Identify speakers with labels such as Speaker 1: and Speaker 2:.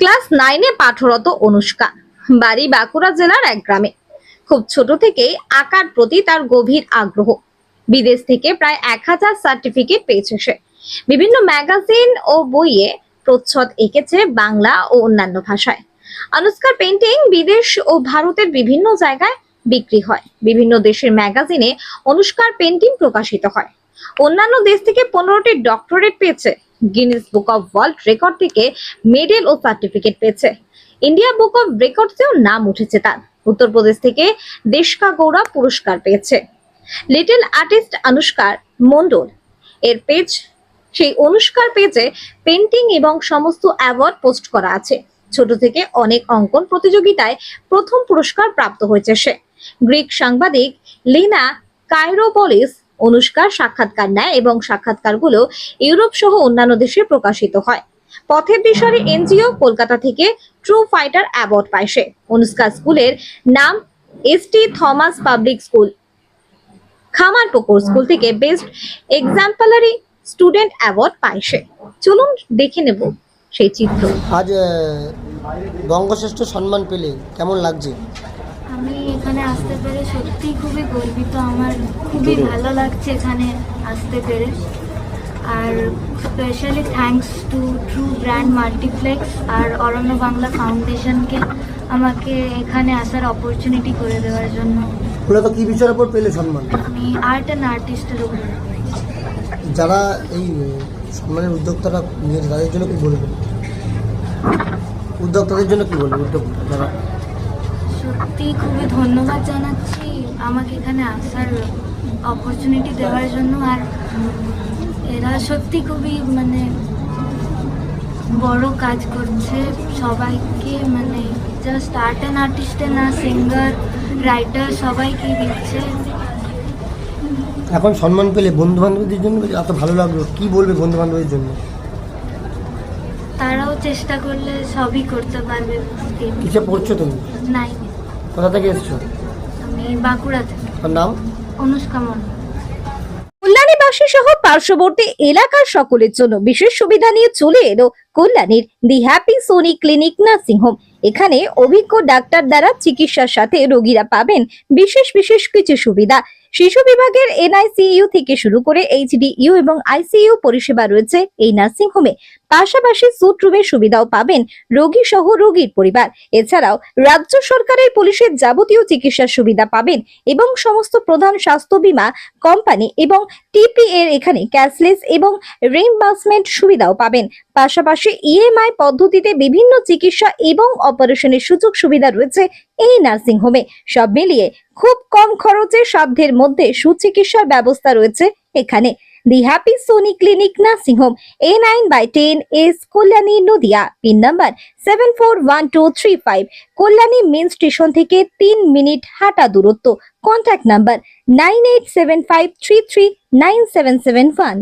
Speaker 1: Class নাইনে পাঠরত অনুষ্কা। বাড়ি বাঁকুড়া জেলার এক গ্রামে। খুব ছোট থেকেই আঁকার প্রতি তার গভীর আগ্রহ। বিদেশ থেকে প্রায় এক হাজার সার্টিফিকেট পেয়েছে সে। বিভিন্ন ম্যাগাজিন ও বইয়ে প্রচ্ছদ এঁকেছে বাংলা ও অন্যান্য ভাষায়। অনুষ্কার পেন্টিং বিদেশ ও ভারতের বিভিন্ন জায়গায় বিক্রি হয়। বিভিন্ন দেশের ম্যাগাজিনে অনুষ্কার পেন্টিং প্রকাশিত হয়। অন্যান্য দেশ থেকে পনেরোটি ডক্টরেট পেয়েছে। Guinness book of world record থেকে মেডেল ও সার্টিফিকেট পেয়েছে। ইন্ডিয়া বুক অফ রেকর্ডসেও নাম উঠেছে তার। উত্তরপ্রদেশ থেকে দেশকা গৌরব পুরস্কার পেয়েছে। লিটল আর্টিস্ট অনুষ্কার মন্ডল এর পেজ সেই অনুষ্কার পেজে পেন্টিং এবং সমস্ত অ্যাওয়ার্ড পোস্ট করা আছে। ছোট থেকে অনেক অঙ্কন প্রতিযোগিতায় প্রথম পুরস্কার প্রাপ্ত হয়েছে সে। গ্রিক সাংবাদিক লিনা কাইরোপলিস অনুষ্কার সাক্ষাৎকার নেয় এবং সাক্ষাৎকারগুলো ইউরোপ সহ অন্যান্য দেশে প্রকাশিত হয়। পথের দিশারি এনজিও কলকাতা থেকে ট্রু ফাইটার অ্যাওয়ার্ড পায় সে। অনুষ্কা স্কুলের নাম S T Thomas public school, Khamarpukur school থেকে বেস্ট এক্সাম্পলারি স্টুডেন্ট অ্যাওয়ার্ড পায় সে। চলুন দেখে নেব সেই চিত্র।
Speaker 2: আজ বঙ্গশ্রেষ্ঠ সম্মান পেলে কেমন লাগছে?
Speaker 3: আমি এখানে আসতে পেরে সত্যি খুবই গর্বিত। আমার খুবই ভালো লাগছে এখানে আসতে পেরে। আর specially thanks to true brand multiplex আর অরণ্য বাংলা ফাউন্ডেশনকে আমাকে এখানে আসার অপরচুনিটি করে দেওয়ার জন্য।
Speaker 2: মূলত কি বিষয়ের উপর পেলে সম্মান?
Speaker 3: আমি আর্ট অ্যান্ড আর্টিস্টের উপর।
Speaker 2: যারা এই সম্মানের উদ্যোক্তারা তাদের জন্য কি বলবেন উদ্যোক্তাদের জন্য কি বলবেন উদ্যোক্তা যারা
Speaker 3: সত্যি খুবই ধন্যবাদ জানাচ্ছি আমাকে এখানে আসার অপরচুনিটি দেওয়ার জন্য। আর এরা সত্যি খুবই মানে বড় কাজ করছে। সবাইকে মানে জাস্ট আর্ট অ্যান্ড আর্টিস্টে না সিঙ্গার রাইটার সবাইকে দিচ্ছে।
Speaker 2: এখন সম্মান পেলে বন্ধু বান্ধবদের জন্য এত ভালো লাগল। কি বলবে বন্ধু বান্ধবের জন্য?
Speaker 3: তারাও চেষ্টা করলে সবই করতে পারবে।
Speaker 2: কিছু পড়ছো তুমি?
Speaker 3: নাই
Speaker 2: কোথা থেকে এসছো?
Speaker 3: আমি বাঁকুড়া থেকে।
Speaker 2: তার নাম?
Speaker 3: অনুষ্কা মন্ডল।
Speaker 1: কল্যাণীবাসী সহ পার্শ্ববর্তী এলাকার সকলের জন্য বিশেষ সুবিধা নিয়ে চলে এলো কল্যাণীর the happy Sony clinic nursing home এখানে অভিজ্ঞ ডাক্তার দ্বারা চিকিৎসার সাথে রোগীরা পাবেন বিশেষ বিশেষ কিছু সুবিধা। শিশু বিভাগের এনআইসিইউ থেকে শুরু করে এইচডিইউ এবং আইসিইউ পরিষেবা রয়েছে এই নার্সিং হোমে। পাশাপাশি সুট রুমের সুবিধাও পাবেন রোগী সহ রোগীর পরিবার। এছাড়াও রাজ্য সরকারের পুলিশের যাবতীয় চিকিৎসার সুবিধা পাবেন এবং সমস্ত প্রধান স্বাস্থ্য বীমা কোম্পানি এবং টিপি এর এখানে ক্যাশলেস এবং রিইম্বার্সমেন্ট সুবিধাও পাবেন। পাশাপাশি ইএমআই পদ্ধতিতে বিভিন্ন চিকিৎসা এবং অপারেশনের সুযোগ সুবিধা রয়েছে এই নার্সিং হোমে সব মিলিয়ে খুব কম খরচে সাধ্যের মধ্যে সুচিকিৎসার ব্যবস্থা রয়েছে এখানে। The happy Sony clinic nursing home A nine by ten S Kalyani Nadia pin number seven four one two three five Kalyani main station থেকে তিন মিনিট হাঁটা দূরত্ব। Contact number nine eight seven five three three nine seven seven one